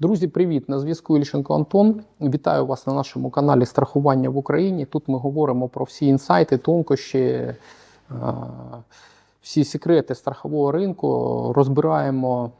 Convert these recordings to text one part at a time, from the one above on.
Друзі, привіт! На зв'язку Ільченко Антон. Вітаю вас на нашому каналі Страхування в Україні. Тут ми говоримо про всі інсайти, тонкощі, е, всі секрети страхового ринку. Розбираємо,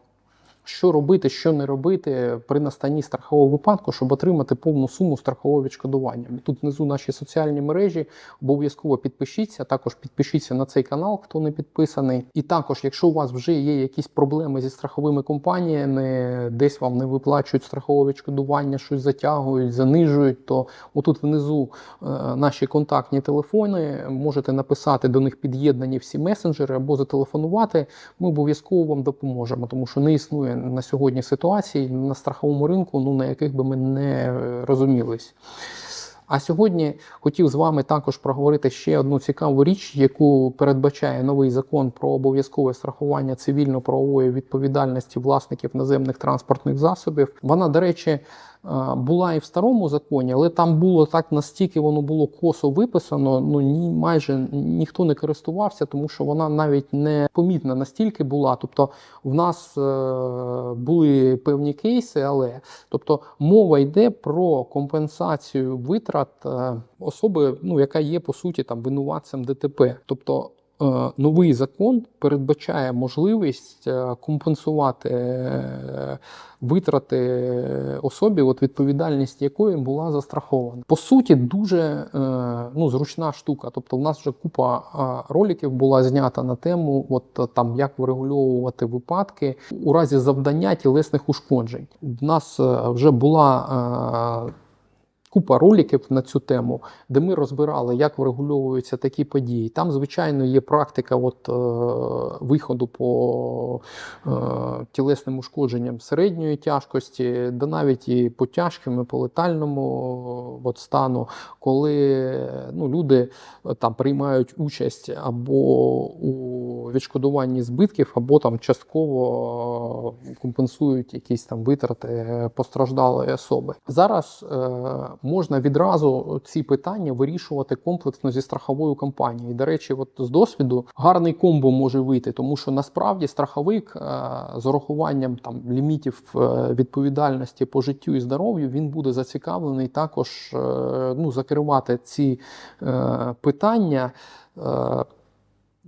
що робити, що не робити при настанні страхового випадку, щоб отримати повну суму страхового відшкодування. Тут внизу наші соціальні мережі. Обов'язково підпишіться. Також підпишіться на цей канал, хто не підписаний. І також, якщо у вас вже є якісь проблеми зі страховими компаніями, десь вам не виплачують страхове відшкодування, щось затягують, занижують, то отут внизу е, наші контактні телефони. Можете написати до них під'єднані всі месенджери або зателефонувати. Ми обов'язково вам допоможемо, тому що не існує на сьогодні ситуацій на страховому ринку, ну на яких би ми не розумілись. А сьогодні хотів з вами також проговорити ще одну цікаву річ, яку передбачає новий закон про обов'язкове страхування цивільно-правової відповідальності власників наземних транспортних засобів. Вона, до речі, була і в старому законі, але там було так настільки воно було косо виписано. Ну ні, майже ніхто не користувався, тому що вона навіть не помітна настільки була. Тобто, в нас е, були певні кейси, але тобто мова йде про компенсацію витрат е, особи, ну яка є по суті там винуватцем ДТП. Тобто новий закон передбачає можливість е, компенсувати е, витрати особі, от відповідальність якої була застрахована. По суті, дуже е, ну, зручна штука. Тобто, в нас вже купа е, роликів була знята на тему, от е, там як врегульовувати випадки у разі завдання тілесних ушкоджень. В нас е, вже була. Купа роликів на цю тему, де ми розбирали, як врегульовуються такі події. Там, звичайно, є практика от, е, виходу по е, тілесним ушкодженням середньої тяжкості, да навіть і по тяжким, і по летальному от, стану, коли ну, люди е, там приймають участь або у відшкодуванні збитків, або там частково е, компенсують якісь там витрати постраждалої особи. Зараз е, можна відразу ці питання вирішувати комплексно зі страховою компанією. І, До речі, от з досвіду гарний комбо може вийти, тому що насправді страховик е, з урахуванням там лімітів е, відповідальності по життю і здоров'ю він буде зацікавлений також е, ну, закривати ці е, питання. Е,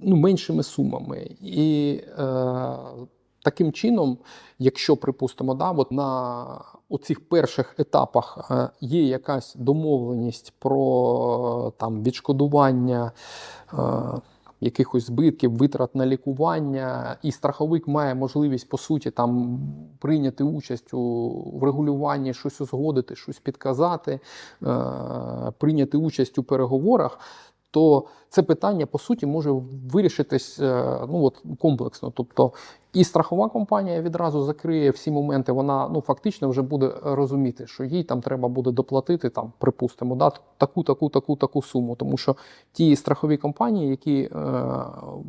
ну, меншими сумами. І е, таким чином, якщо припустимо, да, от на оцих перших етапах е, є якась домовленість про там, відшкодування. Е, Якихось збитків, витрат на лікування, і страховик має можливість по суті там прийняти участь у врегулюванні, щось узгодити, щось підказати, е, прийняти участь у переговорах то це питання по суті може вирішитись е, ну от комплексно. Тобто і страхова компанія відразу закриє всі моменти. Вона ну фактично вже буде розуміти, що їй там треба буде доплатити там, припустимо, да, таку, таку, таку, таку суму. Тому що ті страхові компанії, які е,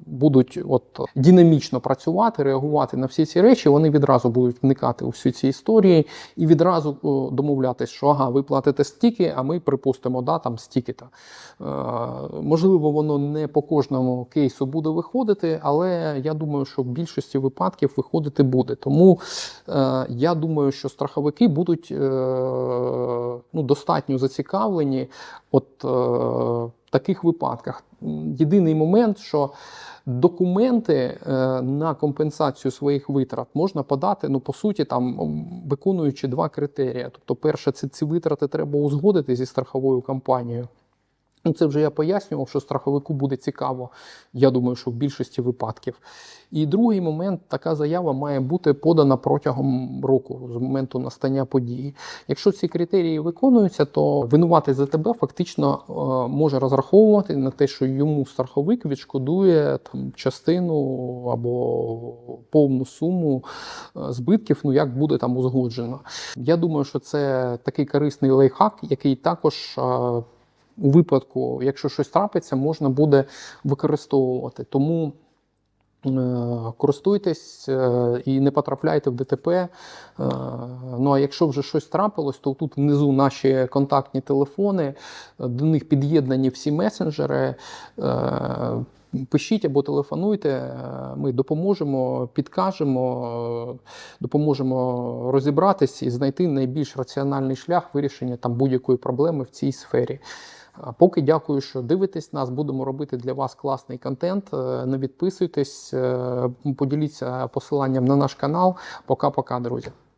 будуть от динамічно працювати, реагувати на всі ці речі, вони відразу будуть вникати у всі ці історії і відразу о, домовлятись, що ага, ви платите стільки, а ми припустимо, да, там стільки-то. Е, можливо, воно не по кожному кейсу буде виходити, але я думаю, що в більшості випадків виходити буде. Тому е, я думаю, що страховики будуть е, ну, достатньо зацікавлені от е, в таких випадках. Єдиний момент, що документи е, на компенсацію своїх витрат можна подати, ну по суті, там виконуючи два критерії. Тобто, перше, це ці витрати треба узгодити зі страховою компанією. Ну, це вже я пояснював, що страховику буде цікаво. Я думаю, що в більшості випадків. І другий момент, така заява має бути подана протягом року, з моменту настання події. Якщо ці критерії виконуються, то винуватий за тебе фактично е, може розраховувати на те, що йому страховик відшкодує там частину або повну суму е, збитків, ну як буде там узгоджено. Я думаю, що це такий корисний лайфхак, який також. У випадку, якщо щось трапиться, можна буде використовувати. Тому е, користуйтесь е, і не потрапляйте в ДТП. Е, Ну а якщо вже щось трапилось, то тут внизу наші контактні телефони, до них під'єднані всі месенджери. Пишіть або телефонуйте. Ми допоможемо, підкажемо, допоможемо розібратись і знайти найбільш раціональний шлях вирішення там будь-якої проблеми в цій сфері. А Поки дякую, що дивитесь нас. Будемо робити для вас класний контент. Е, Не відписуйтесь, е, поділіться посиланням на наш канал. Пока-пока, друзі.